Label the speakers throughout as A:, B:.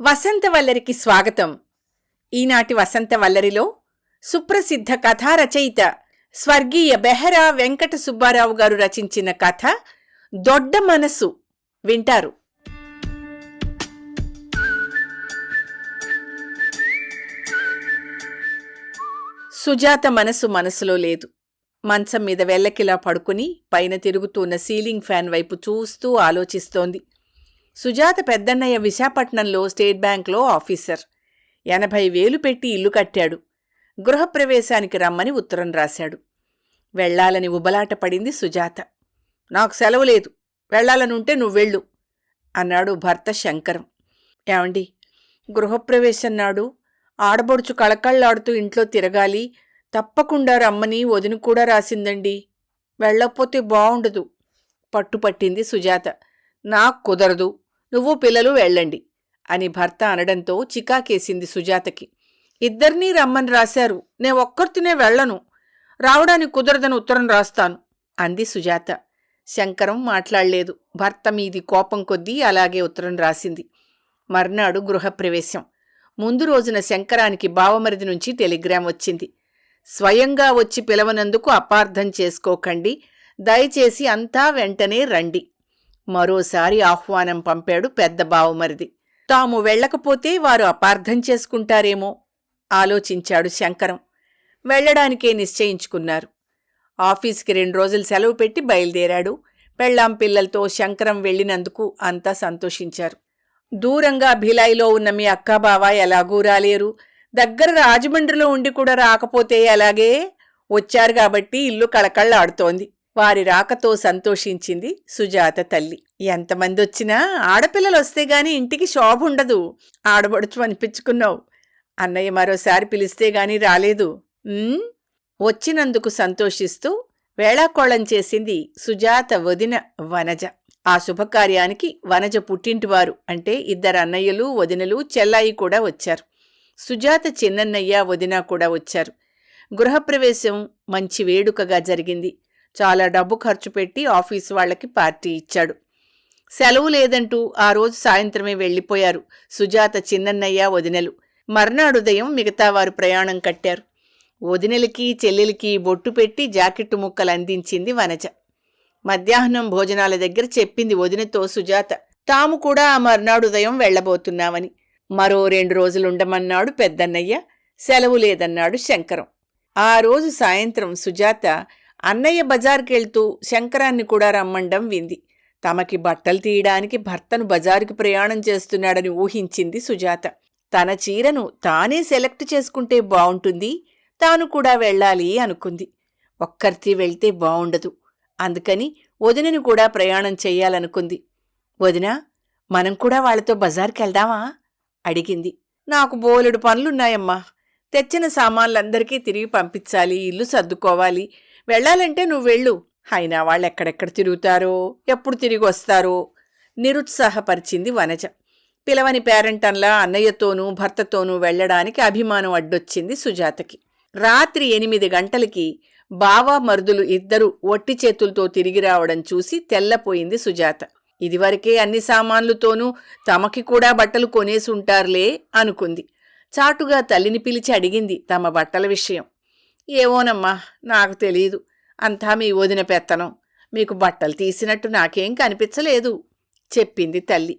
A: వసంత వల్లరికి స్వాగతం. ఈనాటి వసంత వల్లరిలో సుప్రసిద్ధ కథా రచయిత స్వర్గీయ బెహరా వెంకట సుబ్బారావు గారు రచించిన కథ దొడ్డ మనసు వింటారు. సుజాత మనసు మనసులో లేదు. మంచం మీద వెల్లకిలా పడుకుని పైన తిరుగుతున్న సీలింగ్ ఫ్యాన్ వైపు చూస్తూ ఆలోచిస్తోంది. సుజాత పెద్దన్నయ్య విశాఖపట్నంలో స్టేట్ బ్యాంక్లో ఆఫీసర్. ఎనభై వేలు పెట్టి ఇల్లు కట్టాడు. గృహప్రవేశానికి రమ్మని ఉత్తరం రాశాడు. వెళ్ళాలని ఉబలాట పడింది సుజాత. నాకు సెలవు లేదు. వెళ్ళాలనుంటే నువ్వెళ్ళు అన్నాడు భర్త శంకరం. ఏమండి? గృహప్రవేశం నాడు ఆడబడుచు కళకళ్ళాడుతూ ఇంట్లో తిరగాలి తప్పకుండా రమ్మని వదిన కూడా రాసిందండి. వెళ్ళకపోతే బావుండదు పట్టుపట్టింది సుజాత. నాకు కుదరదు నువ్వు పిల్లలు వెళ్ళండి అని భర్త అనడంతో చికాకేసింది సుజాతకి. ఇద్దరినీ రమ్మని రాశారు. నే ఒక్కరితోనే వెళ్ళను. రావడానికి కుదరదని ఉత్తరం రాస్తాను అంది సుజాత. శంకరం మాట్లాడలేదు. భర్త మీది కోపం కొద్దీ అలాగే ఉత్తరం రాసింది. మర్నాడు గృహప్రవేశం. ముందు రోజున శంకరానికి బావమరిది నుంచి టెలిగ్రామ్ వచ్చింది. స్వయంగా వచ్చి పిలవనందుకు అపార్థం చేసుకోకండి. దయచేసి అంతా వెంటనే రండి. మరోసారి ఆహ్వానం పంపాడు పెద్ద బావమరిది. తాము వెళ్ళకపోతే వారు అపార్థం చేసుకుంటారేమో? ఆలోచించాడు శంకరం. వెళ్ళడానికే నిశ్చయించుకున్నారు. ఆఫీస్కి రెండు రోజులు సెలవు పెట్టి బయలుదేరాడు. పెళ్ళాం పిల్లలతో శంకరం వెళ్ళినందుకు అంతా సంతోషించారు. దూరంగా భిలాయిలో ఉన్న మీ అక్కాబావ ఎలాగూ రాలేరు. దగ్గర రాజమండ్రిలో ఉండి కూడా రాకపోతే అలాగే వచ్చారు కాబట్టి ఇల్లు కళకళ్ళాడుతోంది వారి రాకతో సంతోషించింది సుజాత తల్లి. ఎంతమంది వచ్చినా ఆడపిల్లలు వస్తే గాని ఇంటికి శోభుండదు. ఆడబడుచు అనిపించుకున్నావు. అన్నయ్య మరోసారి పిలిస్తే గాని రాలేదు. వచ్చినందుకు సంతోషిస్తూ వేళాకోళం చేసింది సుజాత వదిన వనజ. ఆ శుభకార్యానికి వనజ పుట్టింటివారు. అంటే ఇద్దరు అన్నయ్యలు వదినలు చెల్లాయి కూడా వచ్చారు. సుజాత చిన్నన్నయ్య వదిన కూడా వచ్చారు. గృహప్రవేశం మంచి వేడుకగా జరిగింది. చాలా డబ్బు ఖర్చు పెట్టి ఆఫీసు వాళ్ళకి పార్టీ ఇచ్చాడు. సెలవు లేదంటూ ఆ రోజు సాయంత్రమే వెళ్ళిపోయారు సుజాత చిన్నన్నయ్య వదినలు. మర్నాడు ఉదయం మిగతా వారు ప్రయాణం కట్టారు. వదినలకి చెల్లెలికి బొట్టు పెట్టి జాకెట్టు ముక్కలు అందించింది వనజ. మధ్యాహ్నం భోజనాల దగ్గర చెప్పింది వదినతో సుజాత తాము కూడా ఆ మర్నాడు ఉదయం వెళ్ళబోతున్నామని మరో రెండు రోజులుండమన్నాడు పెద్దన్నయ్య. సెలవు లేదన్నాడు శంకరం. ఆ రోజు సాయంత్రం సుజాత అన్నయ్య బజార్కెళ్తూ శంకరాన్ని కూడా రమ్మండం వింది. తమకి బట్టలు తీయడానికి భర్తను బజారుకి ప్రయాణం చేస్తున్నాడని ఊహించింది సుజాత. తన చీరను తానే సెలెక్ట్ చేసుకుంటే బావుంటుంది తాను కూడా వెళ్ళాలి అనుకుంది. ఒక్కరితి వెళ్తే బావుండదు. అందుకని వదినని కూడా ప్రయాణం చెయ్యాలనుకుంది వదినా మనం కూడా వాళ్ళతో బజార్కి వెళ్దామా అడిగింది. నాకు బోలెడు పనులున్నాయమ్మా. తెచ్చిన సామాన్లందరికీ తిరిగి పంపించాలి ఇల్లు సర్దుకోవాలి వెళ్ళాలంటే నువ్వు వెళ్ళు. అయినా వాళ్ళు ఎక్కడెక్కడ తిరుగుతారో ఎప్పుడు తిరిగి వస్తారో నిరుత్సాహపరిచింది వనజ. పిలవని పేరెంటన్లా అన్నయ్యతోనూ భర్తతోనూ వెళ్ళడానికి అభిమానం అడ్డొచ్చింది సుజాతకి. రాత్రి ఎనిమిది గంటలకి బావా మరుదులు ఇద్దరు ఒట్టి చేతులతో తిరిగి రావడం చూసి తెల్లపోయింది సుజాత. ఇదివరకే అన్ని సామాన్లుతోనూ తమకి కూడా బట్టలు కొనేసి ఉంటారులే అనుకుంది. చాటుగా తల్లిని పిలిచి అడిగింది తమ బట్టల విషయం. ఏవోనమ్మా నాకు తెలీదు. అంతా మీ వదిన పెత్తనం. మీకు బట్టలు తీసినట్టు నాకేం కనిపించలేదు చెప్పింది తల్లి.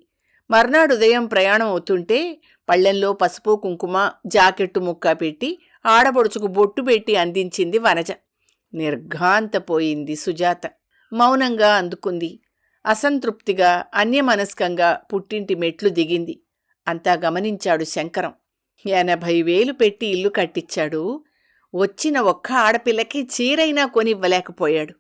A: మర్నాడు ఉదయం ప్రయాణం అవుతుంటే పళ్ళెంలో పసుపు కుంకుమ జాకెట్టు ముక్క పెట్టి ఆడపడుచుకు బొట్టు పెట్టి అందించింది వనజ. నిర్ఘాంతపోయింది సుజాత. మౌనంగా అందుకుంది. అసంతృప్తిగా అన్యమనస్కంగా పుట్టింటి మెట్లు దిగింది. అంతా గమనించాడు శంకరం. ఎనభై వేలు పెట్టి ఇల్లు కట్టించాడు. వచ్చిన ఒక్క ఆడపిల్లకి చీరైనా కొనివ్వలేకపోయాడు.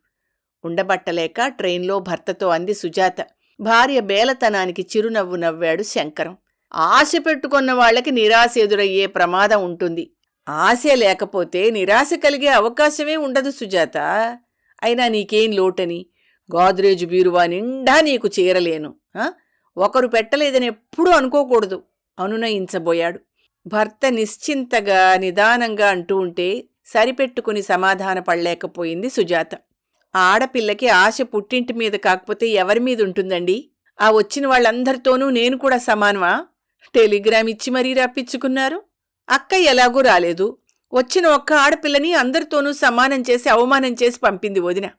A: ఉండబట్టలేక ట్రైన్లో భర్తతో అంది సుజాత. భార్య బేలతనానికి చిరునవ్వు నవ్వాడు శంకరం. ఆశ పెట్టుకున్న వాళ్ళకి నిరాశ ఎదురయ్యే ప్రమాదం ఉంటుంది. ఆశ లేకపోతే నిరాశ కలిగే అవకాశమే ఉండదు సుజాత. అయినా నీకేం లోటని? గోద్రేజ్ బీరువా నిండా నీకు చీరలేను. ఒకరు పెట్టలేదని ఎప్పుడూ అనుకోకూడదు. అనునయించబోయాడు. భర్త నిశ్చింతగా నిదానంగా అంటూ ఉంటే సరిపెట్టుకుని సమాధాన పడలేకపోయింది సుజాత. ఆడపిల్లకి ఆశ పుట్టింటి మీద కాకపోతే ఎవరి మీద ఉంటుందండి? ఆ వచ్చిన వాళ్ళందరితోనూ నేను కూడా సమానమా? టెలిగ్రామ్ ఇచ్చి మరీ రప్పించుకున్నారు అక్క ఎలాగూ రాలేదు. వచ్చిన ఒక్క ఆడపిల్లని అందరితోనూ సమానం చేసి అవమానం చేసి పంపింది వదిన.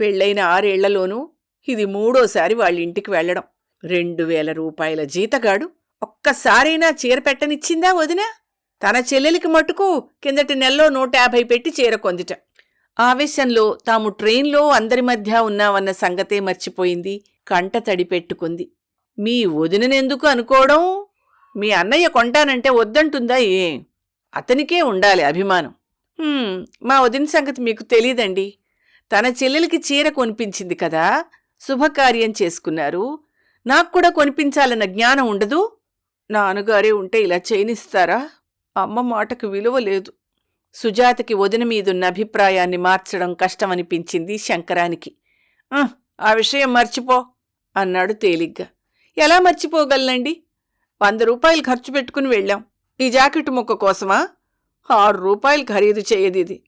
A: పెళ్ళైన ఆరేళ్ళలోనూ ఇది మూడోసారి వాళ్ళ ఇంటికి వెళ్ళడం రెండు వేల రూపాయల జీతగాడు. ఒక్కసారైనా చీర పెట్టనిచ్చిందా వదిన? తన చెల్లెలికి మటుకు కిందటి నెలలో నూట యాభై పెట్టి చీర కొందిట. ఆవేశంలో తాము ట్రైన్లో అందరి మధ్య ఉన్నామన్న సంగతే మర్చిపోయింది. కంట తడి పెట్టుకుంది. మీ వదిననెందుకు అనుకోవడం? మీ అన్నయ్య కొంటానంటే వద్దంటుందా ఏ? అతనికే ఉండాలి అభిమానం. మా వదిన సంగతి మీకు తెలీదండి. తన చెల్లెలికి చీర కొనిపించింది కదా? శుభకార్యం చేసుకున్నారు. నాకు కూడా కొనిపించాలన్న జ్ఞానం ఉండదు. నాన్నగారే ఉంటే ఇలా చేయనిస్తారా? అమ్మ మాటకు విలువ లేదు. సుజాతకి వదిన మీదున్న అభిప్రాయాన్ని మార్చడం కష్టమనిపించింది శంకరానికి. ఆ విషయం మర్చిపో అన్నాడు తేలిగ్గా. ఎలా మర్చిపోగలనండి? వంద రూపాయలు ఖర్చు పెట్టుకుని వెళ్ళాం. ఈ జాకెట్ ముక్క కోసమా? ఆరు రూపాయలు ఖరీదు చేయదు ఇది.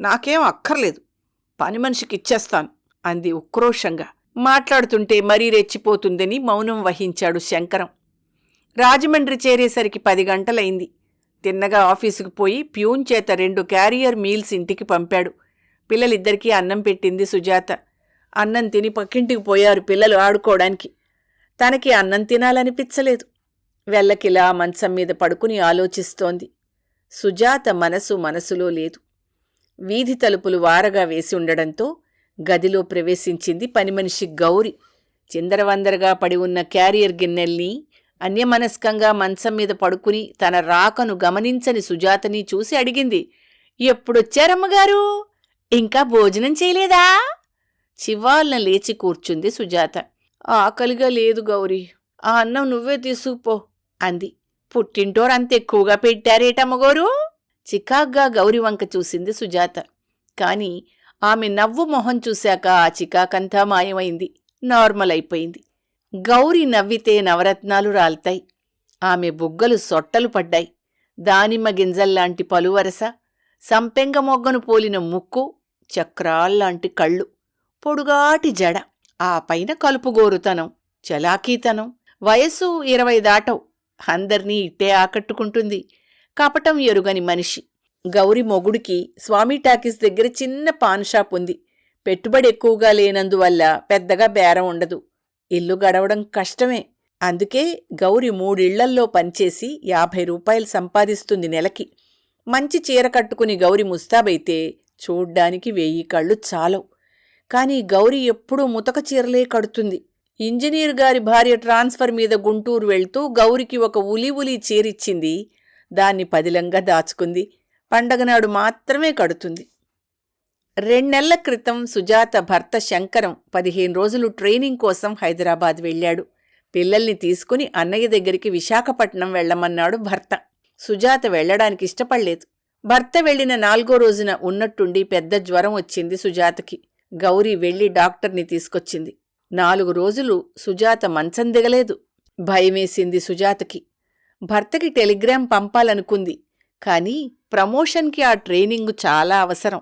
A: నాకేం అక్కర్లేదు. పని మనిషికి ఇచ్చేస్తాను అంది ఉక్రోషంగా. మాట్లాడుతుంటే మరీ రెచ్చిపోతుందని మౌనం వహించాడు శంకరం. రాజమండ్రి చేరేసరికి పది గంటలైంది. తిన్నగా ఆఫీసుకు పోయి ప్యూన్ చేత రెండు క్యారియర్ మీల్స్ ఇంటికి పంపాడు. పిల్లలిద్దరికీ అన్నం పెట్టింది సుజాత. అన్నం తిని పక్కింటికి పోయారు పిల్లలు ఆడుకోవడానికి. తనకి అన్నం తినాలనిపించలేదు. వెళ్ళకిలా మంచం మీద పడుకుని ఆలోచిస్తోంది. సుజాత మనసు మనసులో లేదు. వీధి తలుపులు వారగా వేసి ఉండడంతో గదిలో ప్రవేశించింది పనిమనిషి గౌరి. చిందరవందరగా పడి ఉన్న క్యారియర్ గిన్నెల్ని అన్యమనస్కంగా మంచం మీద పడుకుని తన రాకను గమనించని సుజాతని చూసి అడిగింది. ఎప్పుడొచ్చారమ్మగారు ఇంకా భోజనం చేయలేదా? చివాల్న లేచి కూర్చుంది సుజాత. ఆకలిగా లేదు గౌరీ. ఆ అన్నం నువ్వే తీసుకుపో అంది. పుట్టింటోరంత ఎక్కువగా పెట్టారేటమ్మగోరు చికాగ్గా గౌరి వంక చూసింది సుజాత. కాని ఆమె నవ్వు మొహం చూశాక ఆ చికాకంతా మాయమైంది. నార్మల్ అయిపోయింది. గౌరి నవ్వితే నవరత్నాలు రాల్తాయి. ఆమె బుగ్గలు సొట్టలు పడ్డాయి. దానిమ్మ గింజల్లాంటి పలువరస సంపెంగ మొగ్గను పోలిన ముక్కు చక్రాల్లాంటి కళ్ళు పొడుగాటి జడ ఆ పైన కలుపుగోరుతనం చలాకీతనం. వయస్సు ఇరవై దాటవు. అందర్నీ ఇట్టే ఆకట్టుకుంటుంది. కపటం ఎరుగని మనిషి. గౌరి మొగుడికి స్వామి టాకీస్ దగ్గర చిన్న పాన్ షాప్ ఉంది. పెట్టుబడి ఎక్కువగా లేనందువల్ల పెద్దగా బేరం ఉండదు. ఇల్లు గడవడం కష్టమే. అందుకే గౌరి మూడిళ్ళల్లో పనిచేసి యాభై రూపాయలు సంపాదిస్తుంది నెలకి. మంచి చీర కట్టుకుని గౌరి ముస్తాబైతే చూడ్డానికి వెయ్యి కళ్ళు చాలవు. కానీ గౌరి ఎప్పుడూ ముతక చీరలే కడుతుంది. ఇంజనీర్ గారి భార్య ట్రాన్స్ఫర్ మీద గుంటూరు వెళ్తూ గౌరికి ఒక ఉలి ఉలి చీరిచ్చింది. దాన్ని పదిలంగా దాచుకుంది. పండగనాడు మాత్రమే కడుతుంది. రెండెళ్ళ క్రితం సుజాత భర్త శంకరం పదిహేను రోజులు ట్రైనింగ్ కోసం హైదరాబాద్ వెళ్ళాడు. పిల్లల్ని తీసుకుని అన్నయ్య దగ్గరికి విశాఖపట్నం వెళ్ళమన్నాడు భర్త. సుజాత వెళ్ళడానికి ఇష్టపడలేదు. భర్త వెళ్ళిన నాలుగో రోజున ఉన్నట్టుండి పెద్ద జ్వరం వచ్చింది సుజాతకి. గౌరీ వెళ్ళి డాక్టర్ని తీసుకొచ్చింది. నాలుగు రోజులు సుజాత మంచం దిగలేదు. భయమేసింది సుజాతకి. భర్తకి టెలిగ్రామ్ పంపాలనుకుంది. కానీ ప్రమోషన్కి ఆ ట్రైనింగ్ చాలా అవసరం.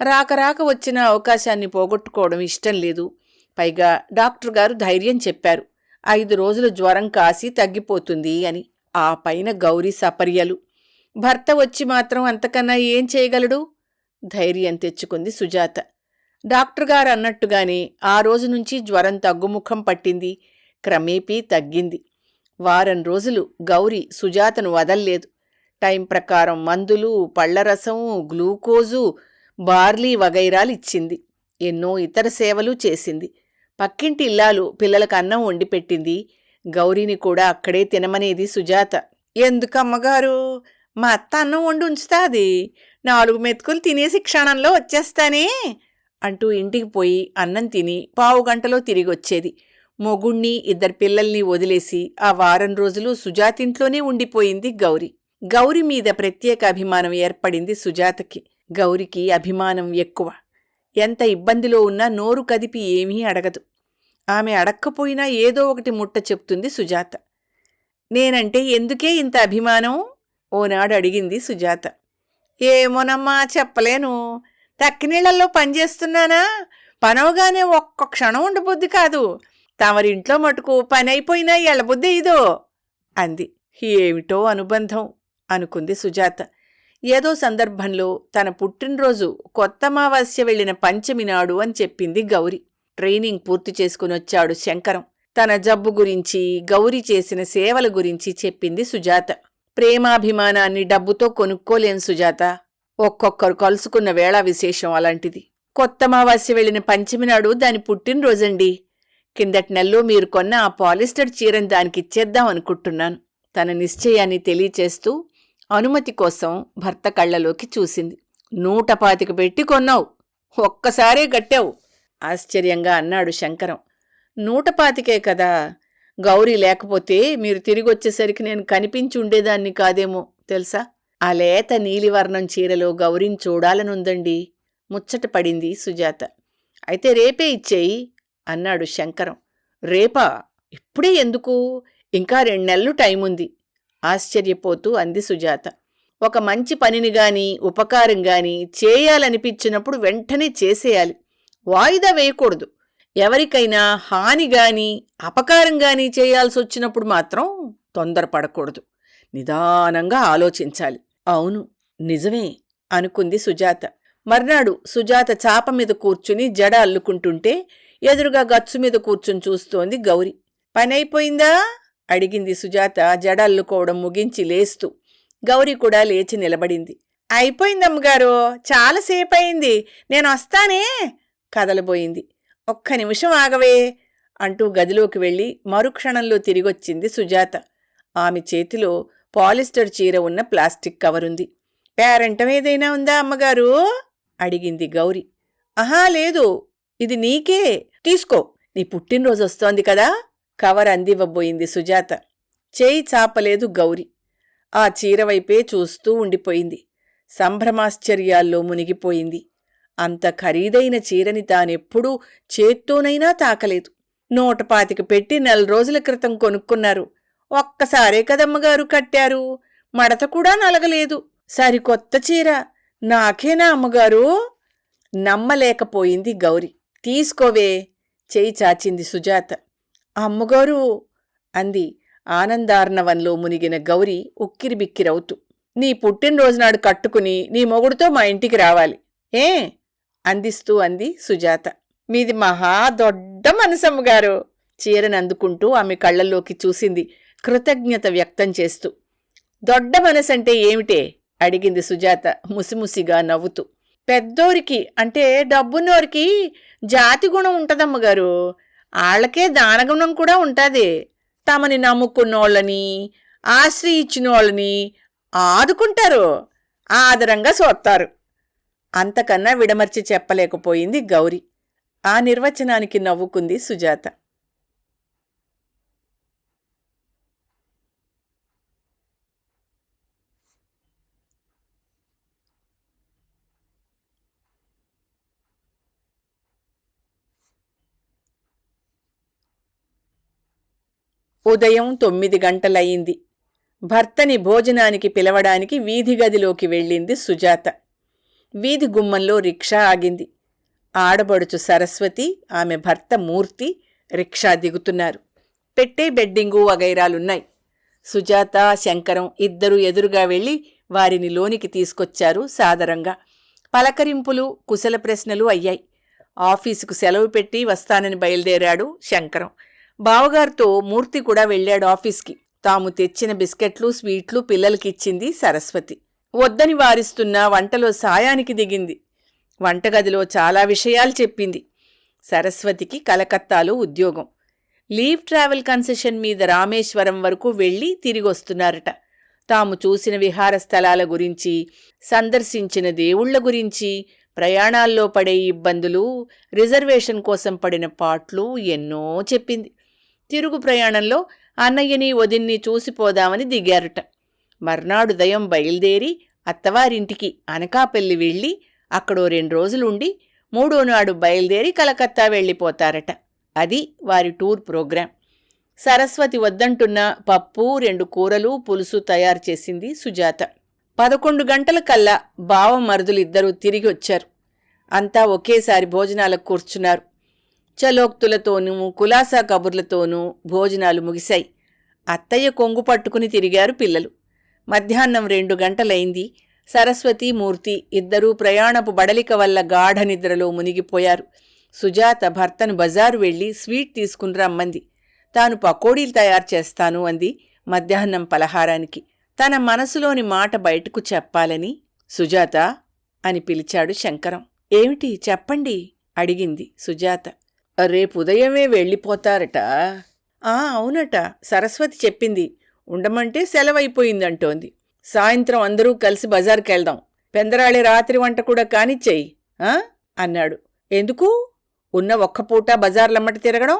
A: రాక రాక వచ్చిన అవకాశాన్ని పోగొట్టుకోవడం ఇష్టం లేదు. పైగా డాక్టర్ గారు ధైర్యం చెప్పారు. ఐదు రోజులు జ్వరం కాసి తగ్గిపోతుంది అని. ఆ పైన గౌరీ సపర్యలు. భర్త వచ్చి మాత్రం అంతకన్నా ఏం చేయగలడు? ధైర్యం తెచ్చుకుంది సుజాత. డాక్టర్ గారు అన్నట్టుగానే ఆ రోజు నుంచి జ్వరం తగ్గుముఖం పట్టింది. క్రమేపీ తగ్గింది. వారం రోజులు గౌరి సుజాతను వదల్లేదు. టైం ప్రకారం మందులు పళ్ళరసం గ్లూకోజు బార్లీ వగైరాలు ఇచ్చింది ఎన్నో ఇతర సేవలు చేసింది. పక్కింటి ఇల్లాలు పిల్లలకు అన్నం వండి పెట్టింది. గౌరీని కూడా అక్కడే తినమనేది సుజాత. ఎందుకమ్మగారు మా అత్త అన్నం వండి ఉంచుతాది. నాలుగు మెతుకులు తినేసి క్షణంలో వచ్చేస్తానే అంటూ ఇంటికి పోయి అన్నం తిని పావు గంటలో తిరిగొచ్చేది. మొగుణ్ణి ఇద్దరు పిల్లల్ని వదిలేసి ఆ వారం రోజులు సుజాతింట్లోనే ఉండిపోయింది గౌరి. గౌరి మీద ప్రత్యేక అభిమానం ఏర్పడింది సుజాతకి. గౌరికి అభిమానం ఎక్కువ. ఎంత ఇబ్బందిలో ఉన్నా నోరు కదిపి ఏమీ అడగదు. ఆమె అడక్కపోయినా ఏదో ఒకటి ముట్ట చెప్తుంది సుజాత. నేనంటే ఎందుకే ఇంత అభిమానం? ఓనాడు అడిగింది సుజాత. ఏమోనమ్మా చెప్పలేను. తక్కినీళ్ళలో పనిచేస్తున్నానా? పనవగానే ఒక్క క్షణం ఉండబుద్ధి కాదు. తమరింట్లో మటుకు పని అయిపోయినా ఎళ్ళబుద్ధి ఇదో? అంది. ఏమిటో అనుబంధం అనుకుంది సుజాత. ఏదో సందర్భంలో తన పుట్టినరోజు కొత్త అమావాస్య వెళ్ళిన పంచమి నాడు అని చెప్పింది గౌరి. ట్రైనింగ్ పూర్తి చేసుకునొచ్చాడు శంకరం. తన జబ్బు గురించి గౌరి చేసిన సేవల గురించి చెప్పింది సుజాత. ప్రేమాభిమానాన్ని డబ్బుతో కొనుక్కోలేం సుజాత. ఒక్కొక్కరు కలుసుకున్న వేళ విశేషం అలాంటిది. కొత్త అమావాస్య వెళ్ళిన పంచమి నాడు దాని పుట్టినరోజండి. కిందటి నెలలో మీరు కొన్న ఆ పాలిస్టర్ చీరని దానికిచ్చేద్దాం అనుకుంటున్నాను. తన నిశ్చయాన్ని తెలియచేస్తూ అనుమతి కోసం భర్త కళ్ళలోకి చూసింది. నూట పాతిక పెట్టి కొన్నావు. ఒక్కసారే కట్టావు. ఆశ్చర్యంగా అన్నాడు శంకరం. నూట పాతికే కదా. గౌరీ లేకపోతే మీరు తిరిగొచ్చేసరికి నేను కనిపించి ఉండేదాన్ని కాదేమో తెలుసా? ఆ లేత నీలివర్ణం చీరలో గౌరిని చూడాలనుందండి. ముచ్చట పడింది సుజాత. అయితే రేపే ఇచ్చేయి అన్నాడు శంకరం. రేపా? ఇప్పుడే ఎందుకు? ఇంకా రెండు నెలలు టైం ఉంది ఆశ్చర్యపోతూ అంది సుజాత. ఒక మంచి పనిని గాని ఉపకారం గాని చేయాలనిపించినప్పుడు వెంటనే చేసేయాలి. వాయిదా వేయకూడదు. ఎవరికైనా హాని గాని అపకారం గాని చేయాల్సి వచ్చినప్పుడు మాత్రం తొందరపడకూడదు. నిదానంగా ఆలోచించాలి. అవును నిజమే అనుకుంది సుజాత. మర్నాడు సుజాత చాప మీద కూర్చుని జడ అల్లుకుంటుంటే ఎదురుగా గచ్చు మీద కూర్చుని చూస్తోంది గౌరి. పనైపోయిందా? అడిగింది సుజాత జడల్లుకోవడం ముగించి లేస్తూ. గౌరి కూడా లేచి నిలబడింది. అయిపోయిందమ్మగారు చాలాసేపు అయింది నేను వస్తానే కదలబోయింది. ఒక్క నిమిషం ఆగవే అంటూ గదిలోకి వెళ్ళి మరుక్షణంలో తిరిగొచ్చింది సుజాత. ఆమె చేతిలో పాలిస్టర్ చీర ఉన్న ప్లాస్టిక్ కవరుంది. పేరంటం ఏదైనా ఉందా అమ్మగారు? అడిగింది గౌరీ. అహా లేదు ఇది నీకే తీసుకో నీ పుట్టినరోజు వస్తోంది కదా కవర్ అందివ్వబోయింది సుజాత. చేయి చాపలేదు గౌరి. ఆ చీర వైపే చూస్తూ ఉండిపోయింది. సంభ్రమాశ్చర్యాల్లో మునిగిపోయింది. అంత ఖరీదైన చీరని తానెప్పుడూ చేత్తోనైనా తాకలేదు. నూట పాతిక పెట్టి నెల రోజుల క్రితం కొనుక్కున్నారు. ఒక్కసారే కదమ్మగారు కట్టారు. మడత కూడా నలగలేదు. సరికొత్త చీర. నాకేనా అమ్మగారు? నమ్మలేకపోయింది గౌరి. తీసుకోవే. చేయి చాచింది సుజాత. అమ్మగారు! అంది. ఆనందార్ణవంలో మునిగిన గౌరి ఉక్కిరిబిక్కిరవుతూ. నీ పుట్టినరోజునాడు కట్టుకుని నీ మొగుడుతో మా ఇంటికి రావాలి. ఏ? అందిస్తూ అంది సుజాత. మీది మహా దొడ్డ మనసమ్మగారు! చీరను అందుకుంటూ ఆమె కళ్ళల్లోకి చూసింది కృతజ్ఞత వ్యక్తం చేస్తూ. దొడ్డ మనసంటే ఏమిటే? అడిగింది సుజాత ముసిముసిగా నవ్వుతూ. పెద్దోరికి అంటే డబ్బున్నోరికి జాతి గుణం ఉంటదమ్మగారు! ఆళ్ళకే దానగుణం కూడా ఉంటుంది. తమని నమ్ముకున్నోళ్ళని ఆశ్రయించినోళ్ళని ఆదుకుంటారు. ఆదరంగా సోత్తారు. అంతకన్నా విడమర్చి చెప్పలేకపోయింది గౌరీ. ఆ నిర్వచనానికి నవ్వుకుంది సుజాత. ఉదయం తొమ్మిది గంటలయ్యింది. భర్తని భోజనానికి పిలవడానికి వీధి గదిలోకి వెళ్ళింది సుజాత. వీధి గుమ్మంలో రిక్షా ఆగింది. ఆడబడుచు సరస్వతి ఆమె భర్త మూర్తి రిక్షా దిగుతున్నారు. పెట్టే బెడ్డింగు వగైరాలున్నాయి. సుజాత శంకరం ఇద్దరు ఎదురుగా వెళ్ళి వారిని లోనికి తీసుకొచ్చారు సాదరంగా. పలకరింపులు కుశల ప్రశ్నలు అయ్యాయి. ఆఫీసుకు సెలవు పెట్టి వస్తానని బయలుదేరాడు శంకరం. బావగారితో మూర్తి కూడా వెళ్ళాడు ఆఫీస్కి. తాము తెచ్చిన బిస్కెట్లు స్వీట్లు పిల్లలకిచ్చింది సరస్వతి. వద్దని వారిస్తున్న వంటలో సాయానికి దిగింది. వంటగదిలో చాలా విషయాలు చెప్పింది. సరస్వతికి కలకత్తాలో ఉద్యోగం. లీవ్ ట్రావెల్ కన్సెషన్ మీద రామేశ్వరం వరకు వెళ్ళి తిరిగొస్తున్నారట. తాము చూసిన విహార స్థలాల గురించి సందర్శించిన దేవుళ్ళ గురించి ప్రయాణాల్లో పడే ఇబ్బందులు రిజర్వేషన్ కోసం పడిన పాట్లు ఎన్నో చెప్పింది. తిరుగు ప్రయాణంలో అన్నయ్యని వదిన్ని చూసిపోదామని దిగారట. మర్నాడు దయం బయలుదేరి అత్తవారింటికి అనకాపల్లి వెళ్ళి అక్కడో రెండు రోజులుండి మూడో నాడు బయలుదేరి కలకత్తా వెళ్ళిపోతారట. అది వారి టూర్ ప్రోగ్రాం. సరస్వతి వద్దంటున్న పప్పు రెండు కూరలు పులుసు తయారు చేసింది సుజాత. పదకొండు గంటల కల్లా బావ మరుదులిద్దరూ తిరిగి వచ్చారు. అంతా ఒకేసారి భోజనాలకు కూర్చున్నారు. చలోక్తులతోనూ కులాసా కబుర్లతోనూ భోజనాలు ముగిశాయి. అత్తయ్య కొంగు పట్టుకుని తిరిగారు పిల్లలు. మధ్యాహ్నం రెండు గంటలైంది. సరస్వతి మూర్తి ఇద్దరూ ప్రయాణపు బడలిక వల్ల గాఢ నిద్రలో మునిగిపోయారు. సుజాత భర్తను బజారు వెళ్ళి స్వీట్ తీసుకుని రమ్మంది. తాను పకోడీలు తయారు చేస్తాను అంది మధ్యాహ్నం పలహారానికి. తన మనసులోని మాట బయటకు చెప్పాలని సుజాత అని పిలిచాడు శంకరం. ఏమిటి చెప్పండి? అడిగింది సుజాత. రేపు ఉదయమే వెళ్ళిపోతారట. ఆ అవునట. సరస్వతి చెప్పింది. ఉండమంటే సెలవైపోయిందంటోంది. సాయంత్రం అందరూ కలిసి బజార్కెళ్దాం. పెందరాళి రాత్రి వంట కూడా కానిచ్చేయి. ఆ? అన్నాడు. ఎందుకు? ఉన్న ఒక్క పూట బజార్లమ్మట తిరగడం?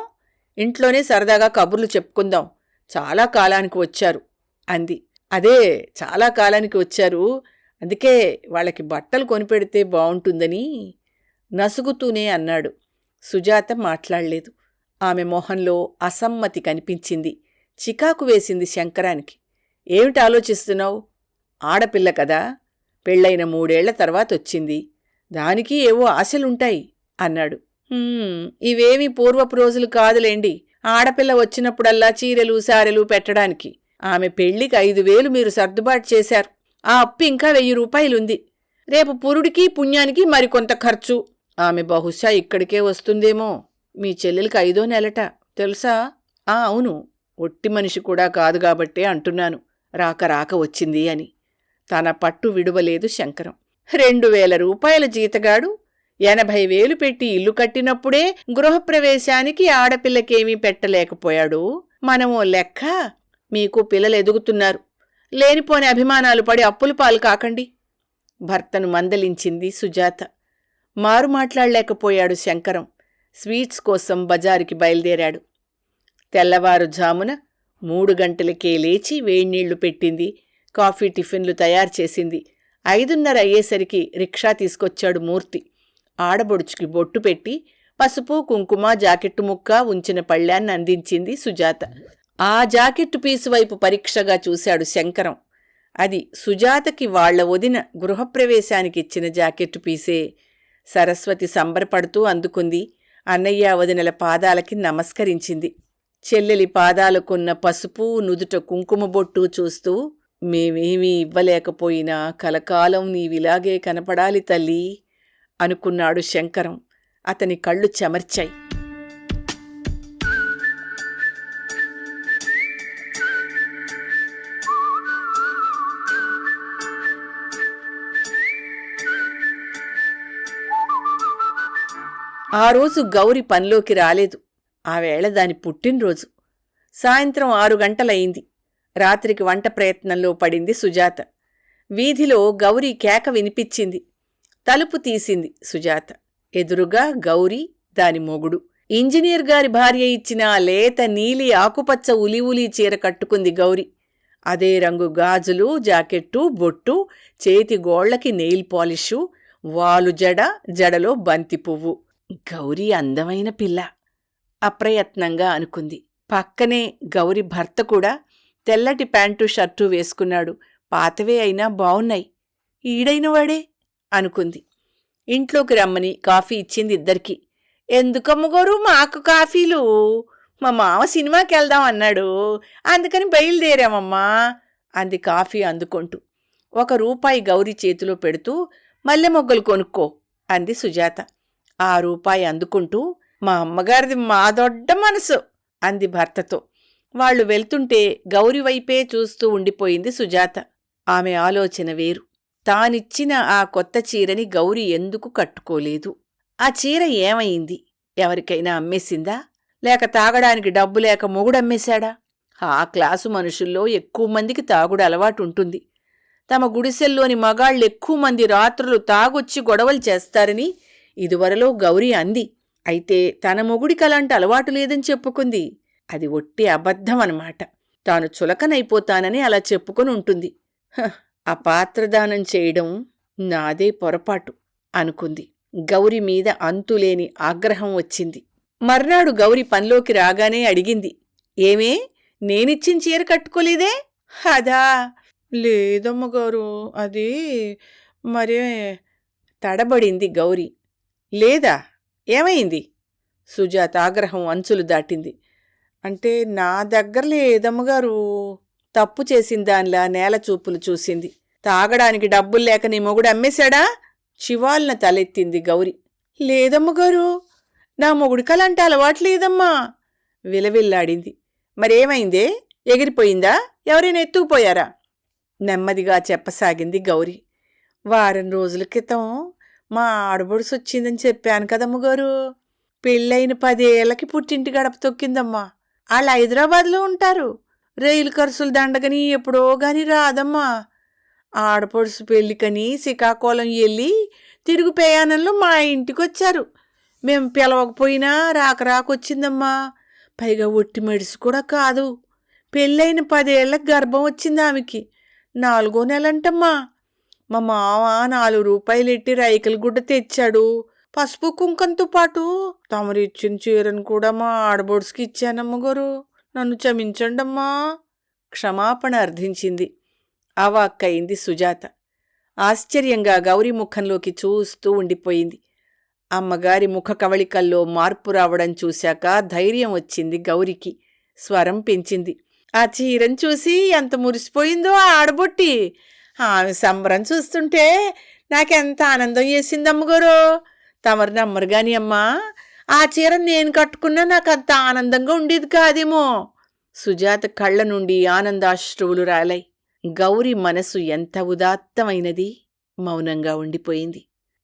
A: ఇంట్లోనే సరదాగా కబుర్లు చెప్పుకుందాం. చాలా కాలానికి వచ్చారు. అంది. అదే చాలా కాలానికి వచ్చారు. అందుకే వాళ్ళకి బట్టలు కొనిపెడితే బావుంటుందని నసుగుతూనే అన్నాడు. సుజాత మాట్లాడలేదు. ఆమె మొహంలో అసమ్మతి కనిపించింది. చికాకు వేసింది శంకరానికి. ఏమిటి ఆలోచిస్తున్నావు? ఆడపిల్ల కదా. పెళ్ళైన మూడేళ్ళ తర్వాత వచ్చింది. దానికి ఏవో ఆశలుంటాయి అన్నాడు. ఇవేమీ పూర్వపు రోజులు కాదులేండి. ఆడపిల్ల వచ్చినప్పుడల్లా చీరెలు సారెలు పెట్టడానికి. ఆమె పెళ్ళికి ఐదు వేలు మీరు సర్దుబాటు చేశారు. ఆ అప్పు ఇంకా వెయ్యి రూపాయలుంది. రేపు పురుడికి పుణ్యానికి మరికొంత ఖర్చు. ఆమె బహుశా ఇక్కడికే వస్తుందేమో. మీ చెల్లెలికి ఐదో నెలట. తెలుసా? ఆ అవును. ఒట్టి మనిషి కూడా కాదు కాబట్టే అంటున్నాను. రాక రాక వచ్చింది అని. తన పట్టు విడువలేదు శంకరం. రెండు వేల రూపాయల జీతగాడు ఎనభై వేలు పెట్టి ఇల్లు కట్టినప్పుడే గృహప్రవేశానికి ఆడపిల్లకేమీ పెట్టలేకపోయాడు. మనమో లెక్క మీకు పిల్లలు ఎదుగుతున్నారు. లేనిపోని అభిమానాలు పడి అప్పులు పాలు కాకండి. భర్తను మందలించింది సుజాత. మారు మాట్లాడలేకపోయాడు శంకరం. స్వీట్స్ కోసం బజారుకి బయలుదేరాడు. తెల్లవారుజామున మూడు గంటలకే లేచి వేడినీళ్ళు పెట్టింది. కాఫీ టిఫిన్లు తయారు చేసింది. ఐదున్నర అయ్యేసరికి రిక్షా తీసుకొచ్చాడు మూర్తి. ఆడబొడుచుకి బొట్టు పెట్టి పసుపు కుంకుమ జాకెట్టు ముక్క ఉంచిన పళ్ళ్యాన్ని అందించింది సుజాత. ఆ జాకెట్టు పీసు వైపు పరీక్షగా చూశాడు శంకరం. అది సుజాతకి వాళ్ళ వదిన గృహప్రవేశానికి ఇచ్చిన జాకెట్టు పీసే సరస్వతి సంబరపడుతూ అందుకుంది. అన్నయ్య వదినల పాదాలకి నమస్కరించింది. చెల్లెలి పాదాలకున్న పసుపు నుదుట కుంకుమ బొట్టు చూస్తూ మేమేమీ ఇవ్వలేకపోయినా కలకాలం నీవిలాగే కనపడాలి తల్లి అనుకున్నాడు శంకరం. అతని కళ్ళు చెమర్చాయి. ఆ రోజు గౌరి పనిలోకి రాలేదు. ఆవేళ దాని పుట్టినరోజు. సాయంత్రం ఆరు గంటలయింది. రాత్రికి వంట ప్రయత్నంలో పడింది సుజాత. వీధిలో గౌరీ కేక వినిపించింది. తలుపు తీసింది సుజాత. ఎదురుగా గౌరీ దాని మొగుడు. ఇంజనీర్ గారి భార్య ఇచ్చిన లేత నీలి ఆకుపచ్చ ఉలి ఉలి చీర కట్టుకుంది గౌరీ. అదే రంగు గాజులు జాకెట్టు బొట్టు చేతి గోళ్ళకి నెయిల్ పాలిషు వాలు జడ జడలో బంతి పువ్వు. గౌరీ అందమైన పిల్ల. అప్రయత్నంగా అనుకుంది. పక్కనే గౌరి భర్త కూడా తెల్లటి ప్యాంటు షర్టు వేసుకున్నాడు. పాతవే అయినా బావున్నాయి. ఈడైనవాడే అనుకుంది. ఇంట్లోకి రమ్మని కాఫీ ఇచ్చింది ఇద్దరికి. ఎందుకమ్మగోరు మాకు కాఫీలు? మా మామ సినిమాకి వెళ్దాం అన్నాడు. అందుకని బయలుదేరామమ్మా అంది కాఫీ అందుకుంటూ. ఒక రూపాయి గౌరి చేతిలో పెడుతూ మల్లె మొగ్గలు కొనుక్కో అంది సుజాత. ఆ రూపాయి అందుకుంటూ మా అమ్మగారిది మా దొడ్డ మనసు అంది భర్తతో. వాళ్ళు వెళ్తుంటే గౌరి వైపే చూస్తూ ఉండిపోయింది సుజాత. ఆమె ఆలోచన వేరు. తానిచ్చిన ఆ కొత్త చీరని గౌరి ఎందుకు కట్టుకోలేదు? ఆ చీర ఏమైంది? ఎవరికైనా అమ్మేసిందా? లేక తాగడానికి డబ్బు లేక మొగుడమ్మేశాడా ఆ క్లాసు మనుషుల్లో ఎక్కువ మందికి తాగుడు అలవాటు ఉంటుంది. తమ గుడిసెల్లోని మగాళ్ళు ఎక్కువ మంది రాత్రులు తాగొచ్చి గొడవలు చేస్తారని ఇదివరలో గౌరీ అంది. అయితే తన మొగుడికి అలాంటి అలవాటు లేదని చెప్పుకుంది. అది ఒట్టి అబద్ధం అనమాట తాను చులకనైపోతానని అలా చెప్పుకొని ఉంటుంది. హ, ఆ పాత్రదానం చేయడం నాదే పొరపాటు అనుకుంది. గౌరి మీద అంతులేని ఆగ్రహం వచ్చింది. మర్నాడు గౌరి పనిలోకి రాగానే అడిగింది. ఏమే? నేనిచ్చిన చీర కట్టుకోలేదే? అదా? లేదమ్మగారు అది మరే తడబడింది గౌరి. లేదా? ఏమైంది? సుజాత ఆగ్రహం అంచులు దాటింది. అంటే నా దగ్గర లేదమ్మగారు తప్పు చేసిన దానిలా నేల చూపులు చూసింది. తాగడానికి డబ్బులు లేక నీ మొగుడు అమ్మేశాడా? చివాల్న తలెత్తింది గౌరి. లేదమ్మగారు నా మొగుడికి అలాంటి అలవాటు లేదమ్మా! విలవిల్లాడింది. మరేమైందే? ఎగిరిపోయిందా? ఎవరైనా ఎత్తుకుపోయారా? నెమ్మదిగా చెప్పసాగింది గౌరి. వారం రోజుల క్రితం మా ఆడబొడుసు వచ్చిందని చెప్పాను కదమ్మగారు పెళ్ళైన పదేళ్ళకి పుట్టింటి గడప తొక్కిందమ్మా. వాళ్ళు హైదరాబాద్లో ఉంటారు. రైలు ఖర్చులు దండగని ఎప్పుడో గాని రాదమ్మా. ఆడపడుసు పెళ్ళికని శ్రీకాకుళం వెళ్ళి తిరుగు ప్రయాణంలో మా ఇంటికి వచ్చారు మేము పిలవకపోయినా రాక రాకొచ్చిందమ్మా. పైగా ఒట్టి మెడిసి కూడా కాదు. పెళ్ళైన పదేళ్ళకి గర్భం వచ్చింది ఆమెకి నాలుగో నెలంటమ్మా. మా మామ నాలుగు రూపాయలు ఎట్టి రైకల గుడ్డ తెచ్చాడు. పసుపు కుంకంతో పాటు తమరు ఇచ్చిన చీరను కూడా మా ఆడబోడ్స్కి ఇచ్చానమ్మ గారు. నన్ను క్షమించండమ్మా. క్షమాపణ అర్థించింది. అవాక్కయింది సుజాత. ఆశ్చర్యంగా గౌరీ ముఖంలోకి చూస్తూ ఉండిపోయింది. అమ్మగారి ముఖ కవళికల్లో మార్పు రావడం చూశాక ధైర్యం వచ్చింది గౌరికి. స్వరం పెంచింది. ఆ చీరను చూసి ఎంత మురిసిపోయిందో ఆ ఆడబొట్టి. ఆమె సంబరం చూస్తుంటే నాకెంత ఆనందం వేసింది అమ్మగారు తమరు నమ్మరు కానీ అమ్మా ఆ చీర నేను కట్టుకున్నా నాకు అంత ఆనందంగా ఉండేది కాదేమో. సుజాత కళ్ళ నుండి ఆనందాశ్రువులు రాలాయి. గౌరి మనసు ఎంత ఉదాత్తమైనది. మౌనంగా ఉండిపోయింది.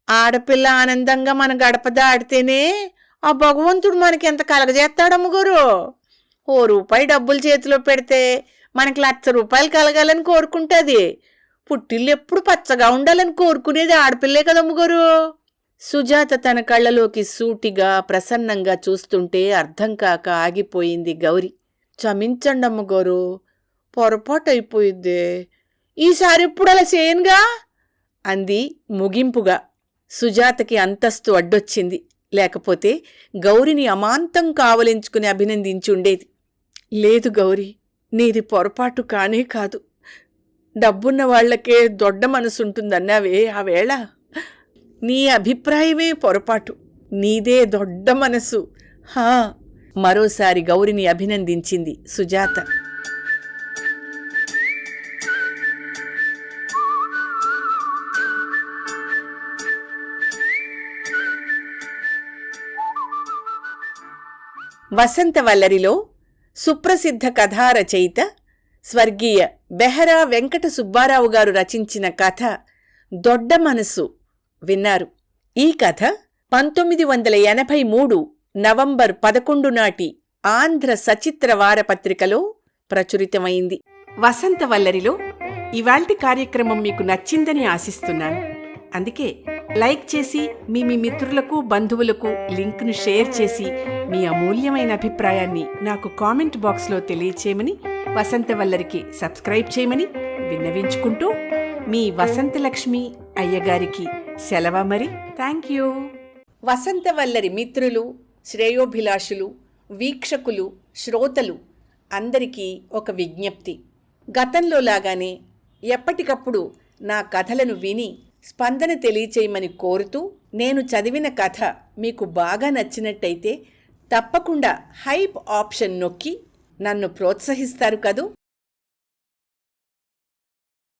A: ఆడపిల్ల ఆనందంగా మన గడప దాడితేనే ఆ భగవంతుడు మనకెంత కలగజేస్తాడమ్మగారు ఓ రూపాయి డబ్బులు చేతిలో పెడితే మనకి లక్ష రూపాయలు కలగాలని కోరుకుంటుంది. పుట్టిల్లు ఎప్పుడు పచ్చగా ఉండాలని కోరుకునేది ఆడపిల్లే కదమ్మగారు సుజాత తన కళ్ళలోకి సూటిగా ప్రసన్నంగా చూస్తుంటే అర్థం కాక ఆగిపోయింది గౌరి. క్షమించండమ్మగారు పొరపాటు అయిపోయిద్దే ఈసారి ఎప్పుడు అలా చేయనుగా? అంది ముగింపుగా. సుజాతకి అంతస్తు అడ్డొచ్చింది. లేకపోతే గౌరిని అమాంతం కావలించుకుని అభినందించుండేది. లేదు గౌరీ నీది పొరపాటు కానే కాదు. డబ్బున్న వాళ్ళకే దొడ్డ మనసుంటుందన్నావే ఆ వేళ? నీ అభిప్రాయమే పొరపాటు. నీదే దొడ్డ మనసు. హా! మరోసారి గౌరిని అభినందించింది సుజాత. వసంతవల్లరిలో సుప్రసిద్ధ కథారచయిత స్వర్గీయ బెహరా వెంకట సుబ్బారావు గారు రచించిన కథ దొడ్డ మనసు విన్నారు. ఈ కథ పంతొమ్మిది వందల ఎనభై మూడు నవంబర్ పదకొండు నాటి ఆంధ్ర సచిత్ర వారపత్రికలో ప్రచురితమైంది. వసంతవల్లరిలో ఇవాల్టి కార్యక్రమం మీకు నచ్చిందని ఆశిస్తున్నాను. అందుకే లైక్ చేసి మీ మీ మిత్రులకు బంధువులకు లింక్ను షేర్ చేసి మీ అమూల్యమైన అభిప్రాయాన్ని నాకు కామెంట్ బాక్స్లో తెలియచేయమని వసంతవల్లరికి సబ్స్క్రైబ్ చేయమని విన్నవించుకుంటూ మీ వసంతలక్ష్మి అయ్యగారికి సెలవ మరి. థ్యాంక్ యూ వసంతవల్లరి మిత్రులు శ్రేయోభిలాషులు వీక్షకులు శ్రోతలు అందరికీ ఒక విజ్ఞప్తి. గతంలో లాగానే ఎప్పటికప్పుడు నా కథలను విని స్పందన తెలియచేయమని కోరుతూ నేను చదివిన కథ మీకు బాగా నచ్చినట్టయితే తప్పకుండా హైప్ ఆప్షన్ నొక్కి నన్ను ప్రోత్సహిస్తారు కదూ?